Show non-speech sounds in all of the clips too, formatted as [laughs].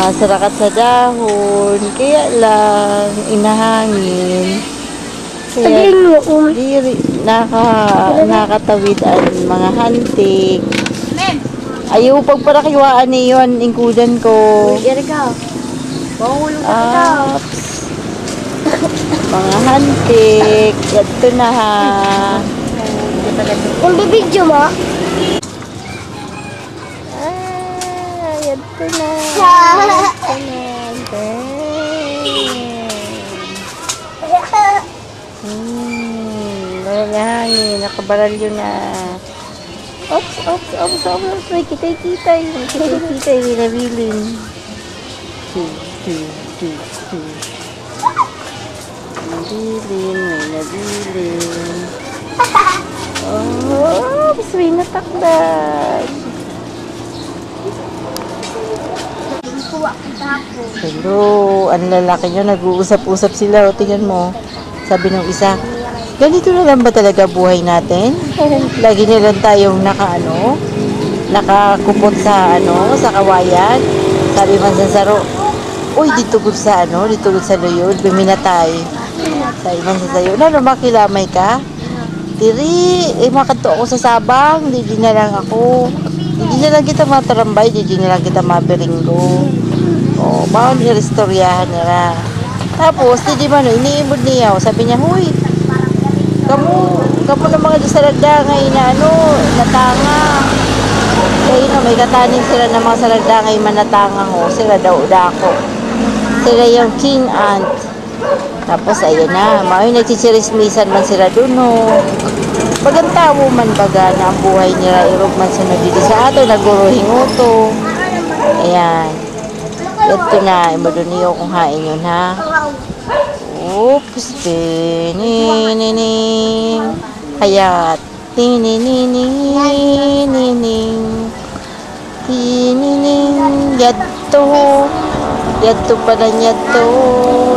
Nakasarakat sa dahon. Kaya lang, inahangin. Kaya, Sabihin mo, um, di, naka, nakatawid ang mga hantik. Ayaw pagparakiwaan niyon, ingkudan ko. Here ka. Mahulong ka. Ups. Mga hantik. Ito na ha. Kung bibidyo mo, Ito na. Ito na. Damn. Hmm, nalangin. Nakabaralyo na. Ops, ops, ops, ops, ops. May kitay-kitay. May kitay-kitay. May nabilin. Two, two, two, two. Nabilin, may nabilin. Mas may natakdan. Kuha kita po. Hello, ang lalaki nyo, nag-uusap-usap sila. O, tingnan mo. Sabi ng isa, ganito na lang ba talaga buhay natin? [laughs] Lagi na lang tayong naka, ano, nakakupot sa, ano, sa kawayan. Sabi man sa saro, Uy, dito gud sa, ano, dito gud sa luyod, biminatay. Sabi man sa sayo, na, makilamay ka? Tiri, eh, makato ako sa sabang, di di na lang ako. Di na lang kita matarambay, di di na lang kita mabiringgo. O, baon irestoryahan nila. Tapos, di di man, no, iniimod niya. Sabi niya, huy, kamu, kamu na mga saragdangay na ano, natanga. Kaya na, may katanin sila ng mga saragdangay manatanga ho. Sila daw dako. Sila yung king ant. Tapos, ayan na, mga nagsichirismisan man sila dun, ho. Bagantawo man baga ang buhay nila irog man sa nagdidi sa ato, naguruhing uto. Ayan. Ito na, imado niyo kung hain yun, ha? Oops, tininining. Hayat. Tininining. Tinining. Yadto. Yadto pala nyato.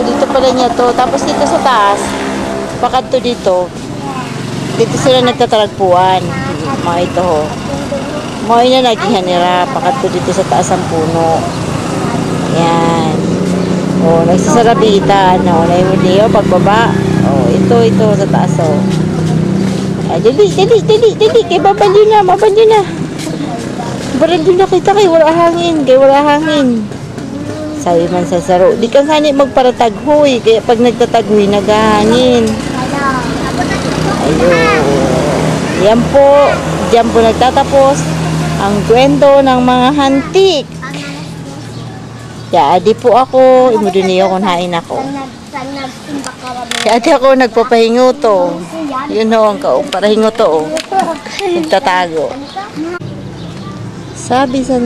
Dito pala nyato. Tapos dito sa taas. Pakanto dito. Dito sila nagtataragpuan. Mga ito ho. Mga na nagihan nila. Pakanto dito sa taas ang puno. Yan. O, nagsasarabitan. O, naimuniyo, pagbaba. O, ito, ito, sa taas, o. Ay, dali, dali, dali, dali. Kay babali na, babali na. Babali na kita kay wala hangin, kay wala hangin. Sabi man sa saro, di ka nga magparataghoy. Kaya pag nagtataghoy, naghahangin. Ayun. Yan po, diyan po nagtatapos ang kwento ng mga hantik. Kaya di po ako, imuduniyo kung hain ako. Saan nagsimba ka ba? Kaya di ako nagpapahingo to. Yun ho ang kaong para hingo to. Nagtatago. Sabi sa